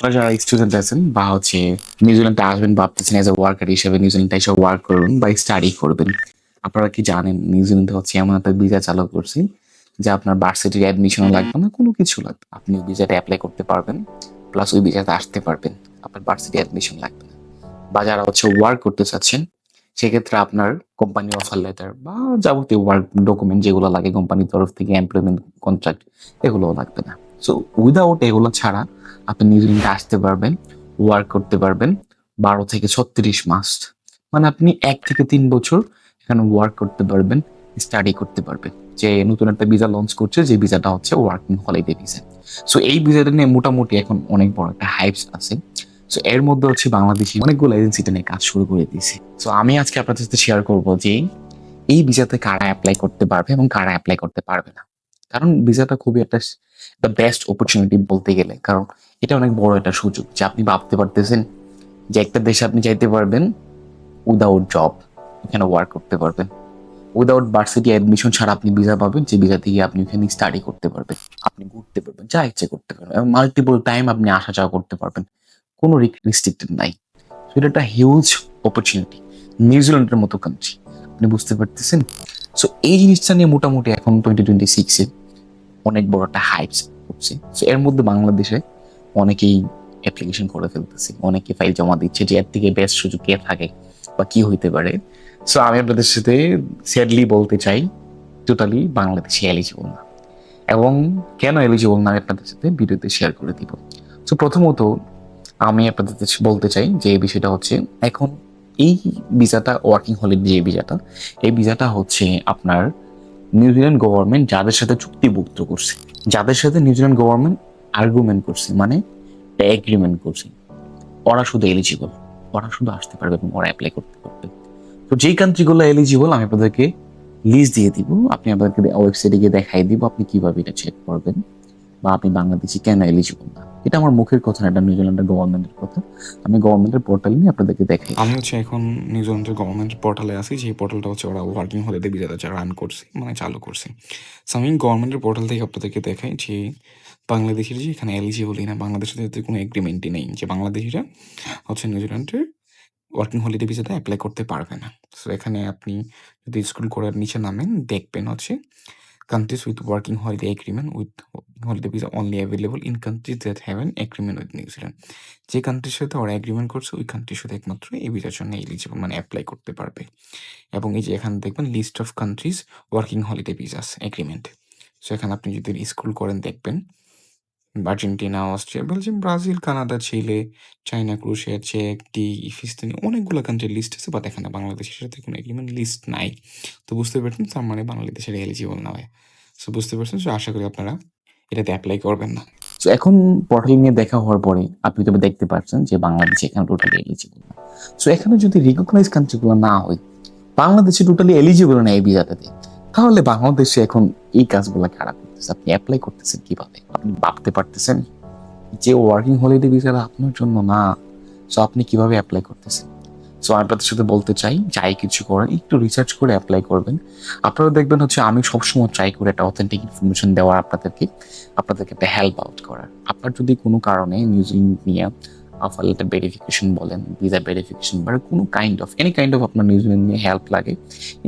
আপনারা যারা স্টুডেন্ট আছেন বা হচ্ছে নিউজিল্যান্ডে আসবেন ভাবতেছেন এজ এ ওয়ার্কার হিসেবে নিউজিল্যান্ডে এসে ওয়ার্ক করবেন বা স্টাডি করবেন, আপনারা কি জানেন নিউজিল্যান্ডে হচ্ছে এমন একটা ভিসা চালু করছে যে আপনার ভার্সিটির অ্যাডমিশনও লাগবে না, কোনো কিছু লাগবে। আপনি ভিসাটা অ্যাপ্লাই করতে পারবেন প্লাস ওই ভিসাতে আসতে পারবেন, আপনার ভার্সিটি অ্যাডমিশন লাগবে না বা যারা হচ্ছে ওয়ার্ক করতে চাচ্ছেন, সেক্ষেত্রে আপনার কোম্পানি অফার লেটার বা যাবতীয় ওয়ার্ক ডকুমেন্ট যেগুলো লাগে কোম্পানির তরফ থেকে এমপ্লয়মেন্ট কন্ট্রাক্ট এগুলোও লাগবে না সো উইদাউট এগুলো ছাড়া আপনি নিউজিল্যান্ডে আসতে পারবেন ওয়ার্ক করতে পারবেন, বারো থেকে ছত্রিশ মাস। মানে আপনি এক থেকে তিন বছর এখানে ওয়ার্ক করতে পারবেন স্টাডি করতে পারবেন। যে নতুন একটা ভিসা লঞ্চ করছে, যে ভিসাটা হচ্ছে ওয়ার্কিং হলিডে ভিসা সো এই ভিসাটা নিয়ে মোটামুটি এখন অনেক বড় একটা হাইপস আছে। সো এর মধ্যে হচ্ছে বাংলাদেশি অনেকগুলো এজেন্সিটা নিয়ে কাজ শুরু করে দিয়েছে। সো আমি আজকে আপনাদের সাথে শেয়ার করব যে এই ভিসাতে কারা অ্যাপ্লাই করতে পারবে এবং কারা অ্যাপ্লাই করতে পারবে না। কারণ ভিসাটা খুবই একটা দ্য বেস্ট অপরচুনিটি বলতে গেলে। কারণ এটা অনেক বড় একটা সুযোগ যে আপনি ভাবতে পারতেছেন যে একটা দেশে আপনি যাইতে পারবেন উইদাউট জব এখানে ওয়ার্ক করতে পারবেন। উইদাউট ভার্সিটি অ্যাডমিশন ছাড়া আপনি ভিসা পাবেন, যে ভিসা থেকে আপনি ওখানে স্টাডি করতে পারবেন, আপনি ঘুরতে পারবেন, যা ইচ্ছে করতে পারবেন, এবং মাল্টিপল টাইম আপনি আসা যাওয়া করতে পারবেন। কোনো রিস্ট্রিক্টেড নাই। এটা একটা হিউজ অপরচুনিটি নিউজিল্যান্ডের মতো কান্ট্রি আপনি বুঝতে পারতেছেন? সো এই জিনিসটা নিয়ে মোটামুটি এখন টোয়েন্টি টোয়েন্টি সিক্সে অনেক বড় একটা হাইপস হচ্ছে সো এর মধ্যে বাংলাদেশে অনেকেই অ্যাপ্লিকেশন করে ফেলতেছে, অনেকে ফাইল জমা দিচ্ছে যে এর থেকে বেস্ট সুযোগ কে থাকে বা কি হইতে পারে। সো আমি আপনাদের সাথে স্যাডলি বলতে চাই টোটালি বাংলাদেশে এলিজিবল না। এবং কেন এলিজিবল না আপনাদের সাথে ভিডিওতে শেয়ার করে দিব। সো প্রথমত আমি আপনাদের বলতে চাই যে এই বিষয়টা হচ্ছে, এখন এই ভিসাটা ওয়ার্কিং হলিডে যে ভিসাটা, এই ভিসাটা হচ্ছে আপনার নিউজিল্যান্ড গভর্নমেন্ট যাদের সাথে চুক্তিভুক্ত করছে, যাদের সাথে নিউজিল্যান্ড গভর্নমেন্ট আর্গুমেন্ট করছে মানে এগ্রিমেন্ট করছে, ওরা শুধু এলিজিবল ওরা শুধু আসতে পারবে এবং ওরা অ্যাপ্লাই করতে পারবে। তো যেই কান্ট্রিগুলো এলিজিবল আমি আপনাদেরকে লিস্ট দিয়ে দিব, আপনি আপনাদেরকে ওয়েবসাইটে গিয়ে দেখাই দিব আপনি কীভাবে এটা চেক করবেন, বা আপনি বাংলাদেশি কেন এলিজিবল না। এটা আমার মুখের কথা না, এটা নিউজিল্যান্ডের গভর্নমেন্টের কথা। আমি গভর্নমেন্টের পোর্টাল নিয়ে আপনাদেরকে দেখাই। আমি হচ্ছে এখন নিউজিল্যান্ডের গভর্নমেন্ট পোর্টালে আছি যে পোর্টালটা হচ্ছে ওরা ওয়ার্কিং হলিডে ভিসাটা যা রান করছে মানে চালু করছে। সো আমি গভর্নমেন্টের পোর্টাল থেকে আপনাদেরকে দেখাই যে বাংলাদেশের যে এখানে এলিজিবলই না, বাংলাদেশের সাথে কোনো এগ্রিমেন্টই নেই, যে বাংলাদেশিরা হচ্ছে নিউজিল্যান্ডের ওয়ার্কিং হলিডে ভিসাতে অ্যাপ্লাই করতে পারবে না। সো এখানে আপনি যদি স্কুল করার নিচে নামেন, দেখবেন হচ্ছে countries with working holiday agreement with holiday visa only available in countries that have an agreement with New Zealand. যে কান্ট্রির সাথে ওরা এগ্রিমেন্ট করছে, ওই কান্ট্রির সাথে একমাত্র এই ভিসার জন্য এলিজিবল মানে অ্যাপ্লাই করতে পারবে। এবং এই যে এখানে দেখবেন list of countries working holiday visas agreement so এখানে আপনি যদি স্কুল করেন দেখবেন Argentina, Austria, Belgium, Brazil, Canada, Chile, China Croatia check, ডি, ইফিস্তানি অনেকগুলো কান্ট্রির লিস্ট আছে বাট এখানে বাংলাদেশের সাথে কোনো এগ্রিমেন্ট লিস্ট নাই। তো বুঝতে পারছেন তার মানে বাংলাদেশের এলিজিবল নয়। সো বুঝতে পারছেন সো আশা করি আপনারা এটাতে অ্যাপ্লাই করবেন না। তো এখন পোর্টাল নিয়ে দেখা হওয়ার পরে আপনি তবে দেখতে পাচ্ছেন যে বাংলাদেশ এখানে টোটালি এলিজিবল না। সো এখানে যদি রিকগনাইজ কান্ট্রিগুলো না হয়, বাংলাদেশে টোটালি এলিজিবল না এই ভিসাটাতে তাহলে বাংলাদেশে এখন এই কাজগুলো কারা করতেছে আপনি অ্যাপ্লাই করতেছেন কীভাবে? আপনি ভাবতে পারতেছেন যে ওয়ার্কিং হলিডে ভিসাটা আপনার জন্য না সো আপনি কীভাবে অ্যাপ্লাই করতেছেন? সো আমি আপনাদের সাথে বলতে চাই, যাই কিছু করেন, একটু রিসার্চ করে অ্যাপ্লাই করবেন। আপনারা দেখবেন হচ্ছে আমি সবসময় ট্রাই করে একটা অথেন্টিক ইনফরমেশন দেওয়ার আপনাদেরকে আপনাদেরকে একটা হেল্প আউট করার। আপনার যদি কোনো কারণে নিউজিল্যান্ড নিয়ে অফার লেটার ভেরিফিকেশন বলেন ভিসা ভেরিফিকেশন বা কোনো kind of any kind of আপনার নিউজিল্যান্ড নিয়ে হেল্প লাগে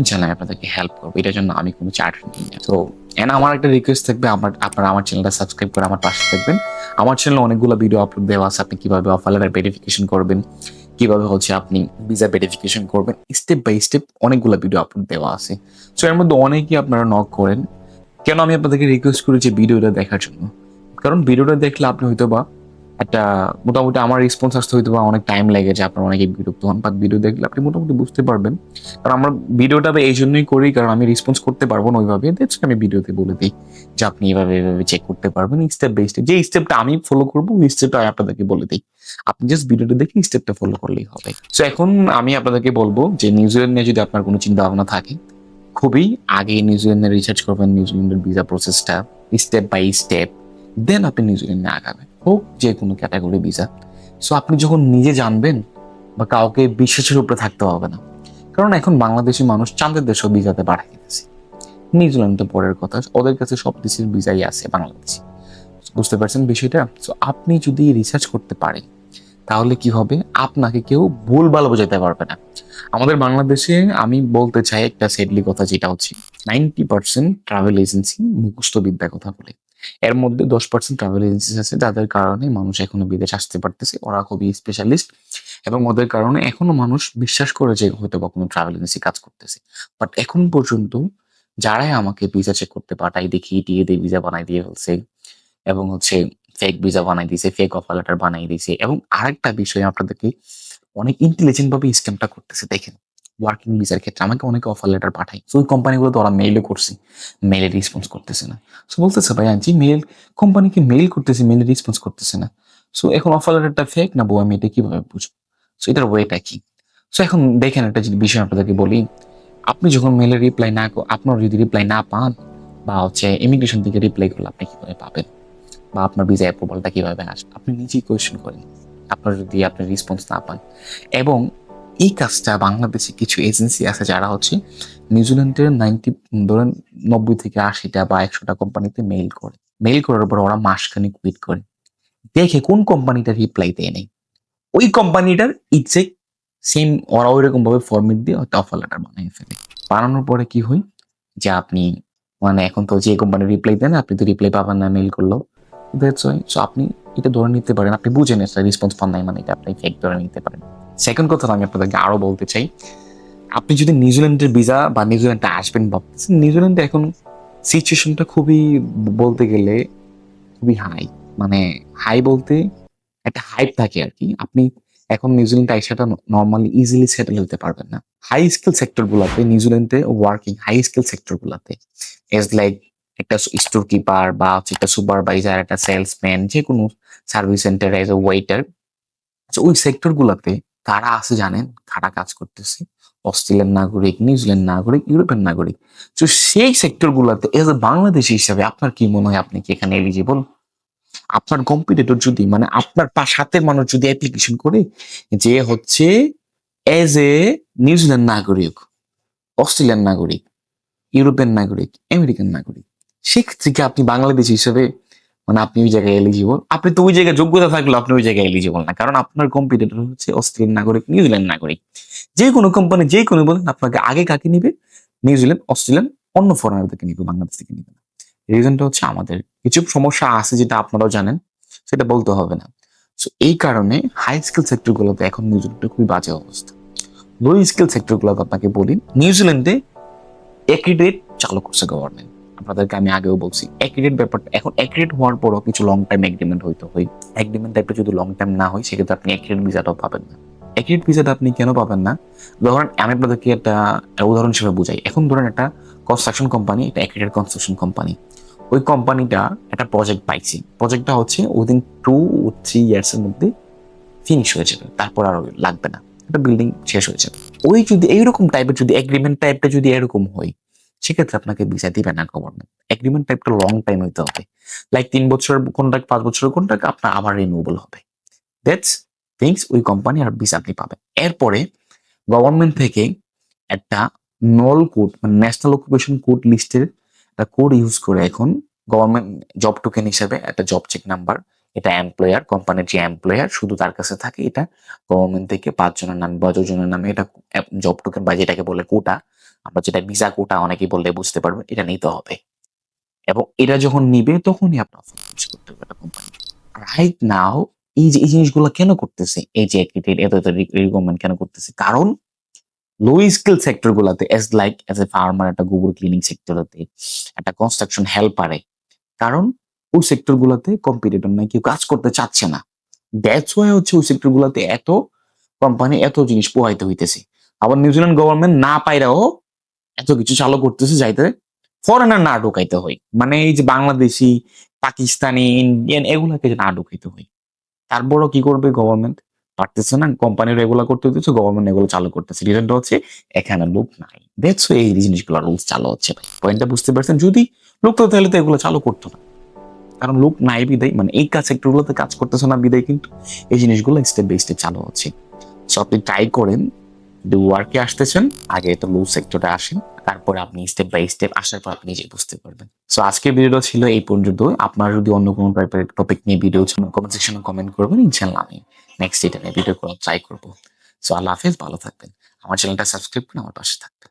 ইনশাল্লাহ আপনাদেরকে হেল্প করব। এটার জন্য আমি কোনো চার্জ নিই। না তো এন্ড আমার একটা রিকোয়েস্ট থাকবে, আমার, আপনারা আমার চ্যানেলটা সাবস্ক্রাইব করে আমার পাশে থাকবেন। আমার চ্যানেলে অনেকগুলো ভিডিও আপলোড দেওয়া আছে, আপনি কীভাবে অফার লেটার ভেরিফিকেশন করবেন, কীভাবে হচ্ছে আপনি ভিসা ভেরিফিকেশন করবেন স্টেপ বাই স্টেপ অনেকগুলো ভিডিও আপলোড দেওয়া আছে। সো এর মধ্যে অনেকেই আপনারা নক করেন। কেন আমি আপনাদেরকে রিকোয়েস্ট করি যে ভিডিওটা দেখার জন্য? কারণ ভিডিওটা দেখলে আপনি হয়তো বা একটা মোটামুটি আমার রেসপন্স আসতে হয়তো বা অনেক টাইম লাগে যে আপনার অনেকে বিরক্ত হন বাট ভিডিও দেখলে আপনি মোটামুটি বুঝতে পারবেন। কারণ আমরা ভিডিওটা এই জন্যই করি, কারণ আমি রেসপন্স করতে পারব না ওইভাবে। দ্যাটস আমি ভিডিওতে বলে দিই যে আপনি এভাবে এভাবে চেক করতে পারবেন স্টেপ বাই স্টেপ যে স্টেপটা আমি ফলো করব, ওই স্টেপটা আমি আপনাদেরকে বলে দিই। আপনি জাস্ট ভিডিওটা দেখে স্টেপটা ফলো করলেই হবে। সো এখন আমি আপনাদেরকে বলব যে নিউজিল্যান্ড নিয়ে যদি আপনার কোনো চিন্তা ভাবনা থাকে, খুবই আগে নিউজিল্যান্ডে রিসার্চ করবেন নিউজিল্যান্ডের ভিসা প্রসেসটা স্টেপ বাই স্টেপ দেন আপনি নিউজিল্যান্ডে আগাবেন। হোক, যে কোনো ক্যাটাগরি ভিসা সো আপনি যখন নিজে জানবেন, বা কাউকে বিশ্বাসের উপরে থাকতে হবে না। কারণ এখন বাংলাদেশি মানুষ চাঁদের দেশও ভিসাতে পাঠাই গেছে নিউজিল্যান্ড তো পরের কথা। ওদের কাছে সব দেশের ভিসাই আছে বাংলাদেশি। বুঝতে পারছেন বিষয়টা? সো আপনি যদি রিসার্চ করতে পারেন, তাহলে কি হবে? আপনাকে কেউ ভুলভাল বোঝাতে পারবে না। আমাদের বাংলাদেশে আমি বলতে চাই একটা সেডলি কথা, যেটা হচ্ছে নাইনটি পার্সেন্ট ট্রাভেল এজেন্সি মুখস্থ বিদ্যার কথা বলে। এর মধ্যে দশ পার্সেন্ট ট্রাভেল এজেন্সি আছে, যাদের কারণে মানুষ এখনও বিদেশ আসতে পারতেছে। ওরা খুবই স্পেশালিস্ট এবং ওদের কারণে এখনও মানুষ বিশ্বাস করে যে হয়তো বা কোনো ট্রাভেল এজেন্সি কাজ করতেছে। বাট এখন পর্যন্ত যারাই আমাকে ভিসা চেক করতে পাঠাই দেখি দিয়ে দিয়ে ভিসা বানাই দিয়ে ফেলছে এবং হচ্ছে ফেক ভিসা বানাই দিয়েছে ফেক অফার লেটার বানাই দিয়েছে এবং আরেকটা বিষয় আপনাদেরকে অনেক ইন্টেলিজেন্ট ভাবে স্ক্যামটা করতেছে, দেখেন। ওয়ার্কিং ভিসার ক্ষেত্রে আমাকে অনেক অফার লেটার পাঠায়। তো ওই কোম্পানিগুলো তো ওরা মেইলও করছে। মেইলে রেসপন্স করতেছে না। সো বলতেছে, ভাই, আনছি মেল কোম্পানিকে মেইল করতেছে মেইলে রেসপন্স করতেছে না। সো এখন অফার লেটারটা ফেক না, বউ, আমি এটা কীভাবে বুঝব? সো এটার ওয়েটা কি? সো এখন দেখেন একটা যদি বিষয় আপনাদেরকে বলি, আপনি যখন মেলে রিপ্লাই না আপনার যদি রিপ্লাই না পান, বা হচ্ছে ইমিগ্রেশন থেকে রিপ্লাই করলে আপনি কীভাবে পাবেন? বা আপনার ভিসা অ্যাপ্রুভালটা কীভাবে আসবে? আপনি নিজেই কোয়েশ্চেন করেন। আপনার যদি আপনি রেসপন্স না পান। এবং এই কাজটা বাংলাদেশে কিছু এজেন্সি আছে যারা হচ্ছে নিউজিল্যান্ডের নাইনটি, ধরেন নব্বই থেকে আশিটা বা একশোটা কোম্পানিতে মেইল করে। মেইল করার পর ওরা মাসখানিক ওয়েট করে। দেখে কোন কোম্পানিটা রিপ্লাই দেয় নেই। ওই কোম্পানিটার এক্সাক্ট সেম ওরা ওইরকম ভাবে ফরমেট দিয়ে হয়তো অফার লেটার বানিয়ে ফেলে। বানানোর পরে কি হয়? যে আপনি মানে এখন তো যে কোম্পানি রিপ্লাই দেন আপনি তো রিপ্লাই পাবেন না মেইল করলেও দ্যাটস ওয়াই সো আপনি এটা ধরে নিতে পারেন। আপনি বুঝেন এটা রেসপন্স পান নাই মানে এটা আপনি ফেক ধরে নিতে পারেন। সেকেন্ড কথা আমি আপনাদেরকে আরও বলতে চাই। আপনি যদি নিউজিল্যান্ডের ভিসা বা নিউজিল্যান্ডে আসবেন ভাবতেছেন, নিউজিল্যান্ডে এখন সিচুয়েশনটা খুবই বলতে গেলে খুবই হাই মানে হাই বলতে একটা হাইপ থাকে আর কি। আপনি এখন নিউজিল্যান্ডে আইসাটা নর্মালি ইজিলি সেটেল হতে পারবেন না। হাই স্কিল সেক্টর গুলাতে, নিউজিল্যান্ডে ওয়ার্কিং হাই স্কিল সেক্টর গুলাতে এজ লাইক একটা স্টোর কিপার বা হচ্ছে একটা সুপারভাইজার একটা সেলসম্যান যে কোনো service centre as a waiter ওই সেক্টর গুলাতে কারা আছে জানেন? কারা কাজ করতেছে? অস্ট্রেলিয়ান নাগরিক, নিউজিল্যান্ড নাগরিক ইউরোপিয়ান নাগরিক। তো সেই সেক্টর গুলাতে এজ এ বাংলাদেশি হিসাবে আপনার কি মনে হয় আপনি কি এখানে এলিজিবল আপনার কম্পিটিটর যদি মানে আপনার পা- সাথে মানুষ যদি অ্যাপ্লিকেশন করে, যে হচ্ছে এজ এ নিউজিল্যান্ড নাগরিক অস্ট্রেলিয়ান নাগরিক ইউরোপিয়ান নাগরিক আমেরিকান নাগরিক, সেক্ষেত্রে কি আপনি বাংলাদেশি হিসেবে মানে আপনি ওই জায়গায় এলিজিবল আপনি তো ওই জায়গায় যোগ্যতা থাকলে আপনি ওই জায়গায় এলিজিবল না। কারণ আপনার কম্পিটিটর হচ্ছে অস্ট্রেলিয়ান নাগরিক নিউজিল্যান্ড নাগরিক। যে কোনো কোম্পানি যে কোনো বলেন, আপনাকে আগে কাকে নিবে? নিউজিল্যান্ড অস্ট্রেলিয়ান অন্য ফরেনারদেরকে নিবে, বাংলাদেশ থেকে নিবে না। রিজনটা হচ্ছে আমাদের। কিছু সমস্যা আছে যেটা আপনারাও জানেন, সেটা বলতে হবে না। সো এই কারণে হাই স্কিল সেক্টরগুলোতে এখন নিউজিল্যান্ডে খুবই বাজে অবস্থা। লো স্কিল সেক্টর গুলোতে আপনাকে বলি নিউজিল্যান্ডে এক্রিডেট চালু করছে গভর্নমেন্ট আপনাদেরকে আমি আগেও বলছি এক্রিডেট ব্যাপারটা, এখন এক্রিডেট হওয়ার পরও কিছু লং টাইম এগ্রিমেন্ট হইতে হয়। এগ্রিমেন্ট টাইপটা যদি লং টাইম না হয়, সেক্ষেত্রে আপনি এক্রিডেট ভিসাটাও পাবেন না। এক্রিডেট ভিসাটা আপনি কেন পাবেন না? ধরেন, আমি আপনাদেরকে একটা উদাহরণ হিসেবে বুঝাই। এখন ধরেন একটা কনস্ট্রাকশন কোম্পানি একটা এক্রিডেট কনস্ট্রাকশন কোম্পানি ওই কোম্পানিটা একটা প্রজেক্ট পাইছি। প্রজেক্টটা হচ্ছে উইদিন টু থ্রি ইয়ার্স এর মধ্যে ফিনিশ হয়ে যাবে। তারপর আর লাগবে না। একটা বিল্ডিং শেষ হয়েছে ওই যদি এইরকম টাইপের যদি এগ্রিমেন্ট টাইপটা যদি এরকম হয় সেক্ষেত্রে আপনাকে ভিসা দিবে না গভর্নমেন্ট এগ্রিমেন্ট টাইপটা লং টাইম হইতে হবে। লাইক তিন বছরের কন্ট্রাক্ট পাঁচ বছরের কন্ট্রাক্ট আপনার আবার রিনিউবল হবে। দ্যাটস থিংস ওই কোম্পানি আর ভিসা আপনি পাবেন। এরপরে গভর্নমেন্ট থেকে একটা নল কোড মানে ন্যাশনাল অকুপেশন কোড লিস্টের একটা কোড ইউজ করে এখন গভর্নমেন্ট জব টোকেন হিসেবে একটা জব চেক নাম্বার এটা এমপ্লয়ার কোম্পানির যে এমপ্লয়ার শুধু তার কাছে থাকে এটা গভর্নমেন্ট থেকে পাঁচজনের নামে বা জনের নামে এটা জব টোকেন বা যেটাকে বলে কোটা আমরা যেটা ভিসা কোটা অনেকেই বললে বুঝতে পারবে, এটা নিতে হবে। এবং এটা যখন নিবে তখনই নাও এই যে, এই জিনিসগুলো কেন করতেছে? এই যে রিকমেন্ড কেন করতেছে? কারণ লো স্কিল সেক্টর গুলাতে লাইক এ ফার্মার একটা গোবর ক্লিনিং সেক্টরতে একটা কনস্ট্রাকশন হেল্পারে কারণ ওই সেক্টর গুলাতে কম্পিটিটর নাই, কেউ কাজ করতে চাচ্ছে না। দ্যাটস ওয়াই হচ্ছে ওই সেক্টর গুলাতে এত কোম্পানি এত জিনিস পোহাইতে হইতেছে। আবার নিউজিল্যান্ড গভর্নমেন্ট না পাইরাও এত কিছু চালু করতেছে যাইতে ফরেনার না ঢুকাইতে হয়। মানে এই যে বাংলাদেশি, পাকিস্তানি, ইন্ডিয়ান এগুলাকে না ঢুকাইতে হয়। তারপরও কি করবে গভর্নমেন্ট পারতেছে না কোম্পানির এগুলো করতে হচ্ছে গভর্নমেন্ট এগুলো চালু করতেছে। রিজনটা হচ্ছে এখানে লোক নাই। দেখছ এই জিনিসগুলো রুলস চালু হচ্ছে ভাই। পয়েন্টটা বুঝতে পারছেন? যদি লোক তো তাহলে তো এগুলো চালু করতো না। কারণ লোক নাই বিদায় মানে এই কাজ সেক্টরগুলোতে কাজ করতেছে না বিদায় কিন্তু এই জিনিসগুলো স্টেপ বাই স্টেপ চালু হচ্ছে। সো আপনি ট্রাই করেন যদি ওয়ার্কে আসতে চান আগে তো লু সেক্টরে আসেন, তারপর আপনি স্টেপ বাই স্টেপ আসার পর আপনি নিজেই বুঝতে পারবেন। সো আজকের ভিডিওটা ছিল এই পর্যন্ত। আপনার যদি অন্য কোনো টাইপের টপিক নিয়ে ভিডিও কমেন্ট সেকশনে কমেন্ট করবেন ইনশাল্লাহ আমি নেক্সট এটা নিয়ে ভিডিও করার ট্রাই করব। সো আল্লাহ হাফেজ, ভালো থাকবেন। আমার চ্যানেলটা সাবস্ক্রাইব করে আমার পাশে থাকবেন।